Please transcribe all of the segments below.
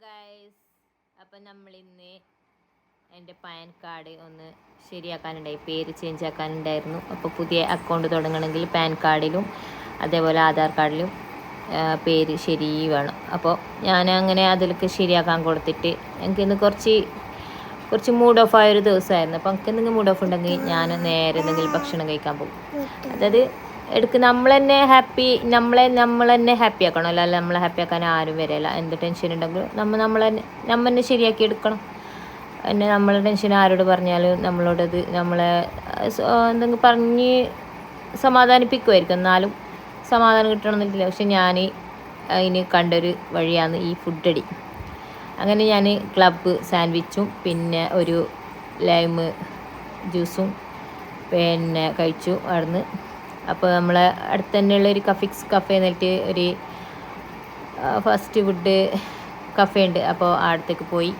Guys അപ്പം നമ്മളിന്ന് എന്റെ പാൻ കാർഡ് ഒന്ന് ശരിയാക്കാനുണ്ടായി. പേര് ചേഞ്ച് ആക്കാനുണ്ടായിരുന്നു. അപ്പോൾ പുതിയ അക്കൗണ്ട് തുടങ്ങണമെങ്കിൽ പാൻ കാർഡിലും അതേപോലെ ആധാർ കാർഡിലും പേര് ശരി വേണം. അപ്പോൾ ഞാൻ അങ്ങനെ അതിലേക്ക് ശരിയാക്കാൻ കൊടുത്തിട്ട് എനിക്കിന്ന് കുറച്ച് കുറച്ച് മൂഡ് ഓഫ് ആയൊരു ദിവസമായിരുന്നു. അപ്പോൾ എനിക്ക് എന്തെങ്കിലും മൂഡ് ഓഫ് ഉണ്ടെങ്കിൽ ഞാൻ നേരെ എന്തെങ്കിലും ഭക്ഷണം കഴിക്കാൻ പോകും. അതായത് എടുക്ക് നമ്മൾ തന്നെ ഹാപ്പി നമ്മളെ നമ്മൾ തന്നെ ഹാപ്പി ആക്കണം അല്ല നമ്മളെ ഹാപ്പി ആക്കാൻ ആരും വരില്ല എന്ത് ടെൻഷൻ ഉണ്ടെങ്കിലും നമ്മൾ നമ്മളെ നമ്മൾ തന്നെ ശരിയാക്കി എടുക്കണം. എന്നെ നമ്മളെ ടെൻഷൻ ആരോട് പറഞ്ഞാലും നമ്മളോടത് നമ്മളെ എന്തെങ്കിലും പറഞ്ഞ് സമാധാനിപ്പിക്കുമായിരിക്കും എന്നാലും സമാധാനം കിട്ടണമെന്നില്ല. പക്ഷെ ഞാൻ അതിന് കണ്ടൊരു വഴിയാണ് ഈ ഫുഡടി അങ്ങനെ ഞാൻ ക്ലബ്ബ് സാൻഡ്വിച്ചും പിന്നെ ഒരു ലൈം ജ്യൂസും പിന്നെ കഴിച്ചു. അവിടുന്ന് അപ്പോൾ നമ്മളെ അടുത്ത് തന്നെയുള്ള ഒരു കഫിക്സ് കഫേ എന്നിട്ട് ഒരു ഫസ്റ്റ് ഫുഡ് കഫേ ഉണ്ട്. അപ്പോൾ അടുത്തേക്ക് പോയി.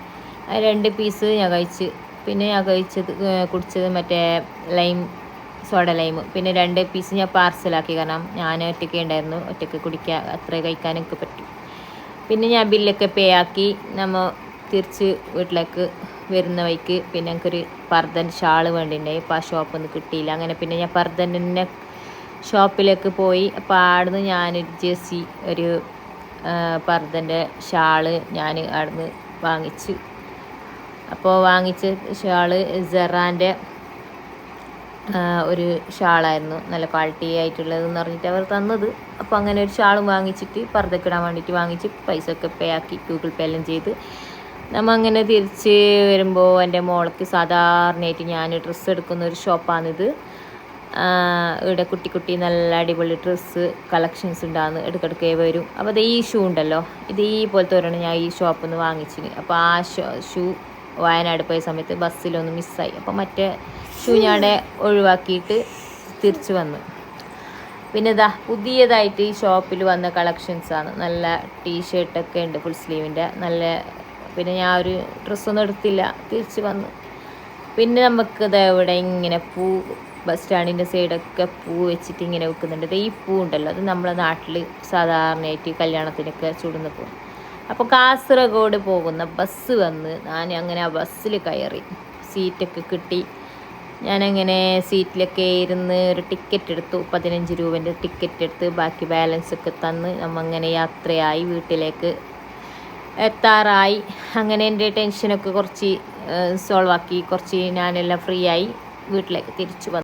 രണ്ട് പീസ് ഞാൻ കഴിച്ച്. പിന്നെ ഞാൻ കഴിച്ചത് കുടിച്ചത് മറ്റേ ലൈം സോഡ ലൈം പിന്നെ രണ്ട് പീസ് ഞാൻ പാർസലാക്കി കാരണം ഞാൻ ഒറ്റയ്ക്ക് ഉണ്ടായിരുന്നു. ഒറ്റയ്ക്ക് കുടിക്കാൻ അത്ര കഴിക്കാനൊക്കെ പറ്റും. പിന്നെ ഞാൻ ബില്ലൊക്കെ പേ ആക്കി. നമ്മൾ തിരിച്ച് വീട്ടിലേക്ക് വരുന്ന വഴിക്ക് പിന്നെ എനിക്കൊരു പർദ്ദൻ ഷാൾ വേണ്ടിണ്ടായി. അപ്പോൾ ആ ഷോപ്പിൽ നിന്ന് കിട്ടിയില്ല. അങ്ങനെ പിന്നെ ഞാൻ പർദ്ദന്റെ ഷോപ്പിലേക്ക് പോയി. അപ്പോൾ ആടുന്ന് ഞാനൊരു ജെസി ഒരു പർദ്ദന്റെ ഷാൾ ഞാൻ അവിടുന്ന് വാങ്ങിച്ച്. അപ്പോൾ വാങ്ങിച്ച ഷാൾ സെറാന്റെ ഒരു ഷാളായിരുന്നു. നല്ല ക്വാളിറ്റി ആയിട്ടുള്ളതെന്ന് പറഞ്ഞിട്ട് അവർ തന്നത്. അപ്പോൾ അങ്ങനെ ഒരു ഷാളും വാങ്ങിച്ചിട്ട് പർദ്ദക്കിടാൻ വേണ്ടിയിട്ട് വാങ്ങിച്ച് പൈസ ഒക്കെ പേ ആക്കി ഗൂഗിൾ പേ എല്ലാം ചെയ്ത്. നമ്മ അങ്ങനെ തിരിച്ച് വരുമ്പോൾ എന്റെ മോൾക്ക് സാധാരണയായിട്ട് ഞാൻ ഡ്രസ്സ് എടുക്കുന്ന ഒരു ഷോപ്പാണിത്. ഇവിടെ കുട്ടി കുട്ടി നല്ല അടിപൊളി ഡ്രസ്സ് കളക്ഷൻസ് ഉണ്ടാകുന്നു ഇടയ്ക്കിടയ്ക്ക് വരും. അപ്പോൾ അത് ഈ ഷൂ ഉണ്ടല്ലോ ഇത് ഈ പോലത്തെ ഒരെണ്ണം ഞാൻ ഈ ഷോപ്പിൽ നിന്ന് വാങ്ങിച്ചിന്. അപ്പോൾ ആ ഷോ വയനാട് പോയ സമയത്ത് ബസ്സിലൊന്ന് മിസ്സായി അപ്പോൾ മറ്റേ ഷൂ ഞാൻ ഒഴിവാക്കിയിട്ട് തിരിച്ചു വന്നു. പിന്നെ ഇതാ പുതിയതായിട്ട് ഈ ഷോപ്പിൽ വന്ന കളക്ഷൻസാണ് നല്ല ടീഷർട്ടൊക്കെ ഉണ്ട് ഫുൾ സ്ലീവിന്റെ നല്ല പിന്നെ ഞാൻ ഒരു ഡ്രസ്സൊന്നും എടുത്തില്ല. തിരിച്ചു വന്നു. പിന്നെ നമുക്ക് ഇത് ഇവിടെ ഇങ്ങനെ പൂ ബസ് സ്റ്റാൻഡിന്റെ സൈഡൊക്കെ പൂ വെച്ചിട്ട് ഇങ്ങനെ വെക്കുന്നുണ്ട്. ഈ പൂ ഉണ്ടല്ലോ അത് നമ്മളെ നാട്ടിൽ സാധാരണയായിട്ട് കല്യാണത്തിനൊക്കെ ചുടുന്ന പൂ. അപ്പോൾ കാസർഗോഡ് പോകുന്ന ബസ് വന്ന് ഞാൻ അങ്ങനെ ആ ബസ്സിൽ കയറി. സീറ്റൊക്കെ കിട്ടി. ഞാനങ്ങനെ സീറ്റിലൊക്കെ ഇരുന്ന് ഒരു ടിക്കറ്റ് എടുത്തു. പതിനഞ്ച് രൂപേന്റെ ടിക്കറ്റ് എടുത്ത് ബാക്കി ബാലൻസ് ഒക്കെ തന്ന് നമ്മ അങ്ങനെ യാത്രയായി വീട്ടിലേക്ക് എത്താറായി. അങ്ങനെ എന്റെ ടെൻഷനൊക്കെ കുറച്ച് സോൾവാക്കി. കുറച്ച് ഞാനെല്ലാം ഫ്രീ ആയി വീട്ടിലേക്ക് തിരിച്ചു വന്നു.